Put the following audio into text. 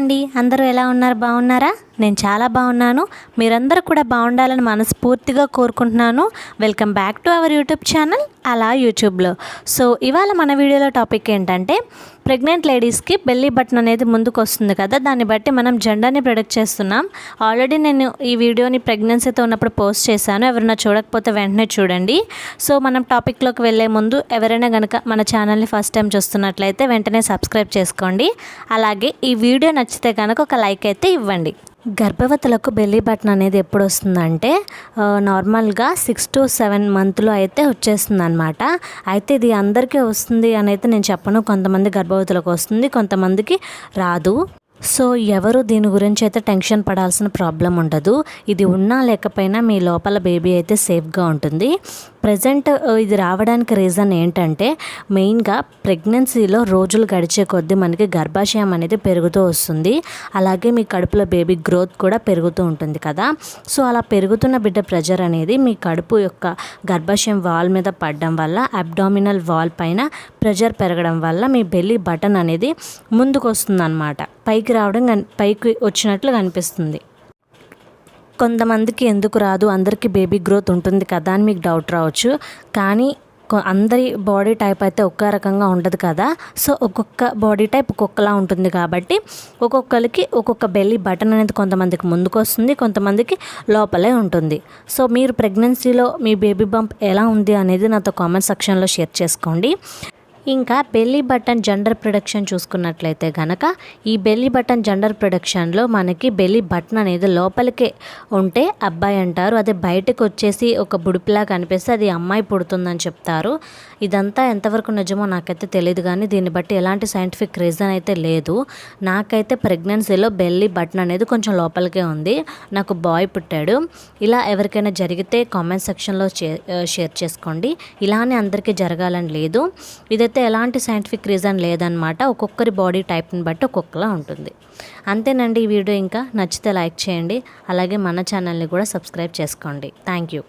అండి. అందరూ ఎలా ఉన్నారు? బాగున్నారా? నేను చాలా బాగున్నాను. మీరందరూ కూడా బాగుండాలని మనస్ఫూర్తిగా కోరుకుంటున్నాను. Welcome back to our YouTube channel అలా యూట్యూబ్లో సో ఇవాళ మన వీడియోలో టాపిక్ ఏంటంటే ప్రెగ్నెంట్ లేడీస్కి బెల్లీ బటన్ అనేది ముందుకు వస్తుంది కదా దాన్ని బట్టి మనం జెండాని ప్రొడక్ట్ చేస్తున్నాం. ఆల్రెడీ నేను ఈ వీడియోని ప్రెగ్నెన్సీతో ఉన్నప్పుడు పోస్ట్ చేశాను ఎవరైనా చూడకపోతే వెంటనే చూడండి. సో మనం టాపిక్లోకి వెళ్ళే ముందు ఎవరైనా కనుక మన ఛానల్ని ఫస్ట్ టైం చూస్తున్నట్లయితే వెంటనే సబ్స్క్రైబ్ చేసుకోండి. అలాగే ఈ వీడియో నచ్చితే కనుక ఒక లైక్ అయితే ఇవ్వండి. గర్భవతులకు బెల్లీ బటన్ అనేది ఎప్పుడు వస్తుందంటే నార్మల్గా సిక్స్ టు సెవెన్ మంత్లో అయితే వచ్చేస్తుంది అనమాట అయితే ఇది అందరికీ వస్తుంది అని అయితే నేను చెప్పను. కొంతమంది గర్భవతులకు వస్తుంది కొంతమందికి రాదు. సో ఎవరు దీని గురించి అయితే టెన్షన్ పడాల్సిన ప్రాబ్లం ఉండదు. ఇది ఉన్నా లేకపోయినా మీ లోపల బేబీ అయితే సేఫ్గా ఉంటుంది. ప్రజెంట్ ఇది రావడానికి రీజన్ ఏంటంటే మెయిన్గా ప్రెగ్నెన్సీలో రోజులు గడిచే కొద్దీ మనకి గర్భాశయం అనేది పెరుగుతూ వస్తుంది. అలాగే మీ కడుపులో బేబీ గ్రోత్ కూడా పెరుగుతూ ఉంటుంది కదా. సో అలా పెరుగుతున్న బిడ్డ ప్రెజర్ అనేది మీ కడుపు యొక్క గర్భాశయం వాల్ మీద పడడం వల్ల అబ్డామినల్ వాల్ పైన ప్రెజర్ పెరగడం వల్ల మీ బెల్లి బటన్ అనేది ముందుకు వస్తుంది పైకి రావడం పైకి వచ్చినట్లు కనిపిస్తుంది. కొంతమందికి ఎందుకు రాదు? అందరికీ బేబీ గ్రోత్ ఉంటుంది కదా అని మీకు డౌట్ రావచ్చు. కానీ అందరి బాడీ టైప్ అయితే ఒక్క రకంగా ఉండదు కదా. సో ఒక్కొక్క బాడీ టైప్ ఒక్కొక్కలా ఉంటుంది కాబట్టి ఒక్కొక్కరికి ఒక్కొక్క బెల్లీ బటన్ అనేది కొంతమందికి ముందుకు వస్తుంది కొంతమందికి లోపలే ఉంటుంది. సో మీరు ప్రెగ్నెన్సీలో మీ బేబీ బంప్ ఎలా ఉంది అనేది నాతో కామెంట్ సెక్షన్లో షేర్ చేసుకోండి. ఇంకా బెల్లీ బటన్ జెండర్ ప్రొడక్షన్ చూసుకున్నట్లయితే గనక ఈ బెల్లీ బటన్ జెండర్ ప్రొడక్షన్లో మనకి బెల్లీ బటన్ అనేది లోపలికే ఉంటే అబ్బాయి అంటారు అదే బయటకు వచ్చేసి ఒక బుడిపిలా కనిపిస్తే అది అమ్మాయి పుడుతుందని చెప్తారు. ఇదంతా ఎంతవరకు నిజమో నాకైతే తెలియదు కానీ దీన్ని బట్టి ఎలాంటి సైంటిఫిక్ రీజన్ అయితే లేదు. నాకైతే ప్రెగ్నెన్సీలో బెల్లీ బటన్ అనేది కొంచెం లోపలికే ఉంది. నాకు బాయ్ పుట్టాడు. ఇలా ఎవరికైనా జరిగితే కామెంట్ సెక్షన్లో షేర్ చేసుకోండి. ఇలానే అందరికీ జరగాలని లేదు. అయితే ఎలాంటి సైంటిఫిక్ రీజన్ లేదనమాట ఒక్కొక్కరి బాడీ టైప్ని బట్టి ఒక్కొక్కలా ఉంటుంది. అంతేనండి ఈ వీడియో ఇంకా. నచ్చితే లైక్ చేయండి. అలాగే మన ఛానల్ని కూడా సబ్స్క్రైబ్ చేసుకోండి. Thank you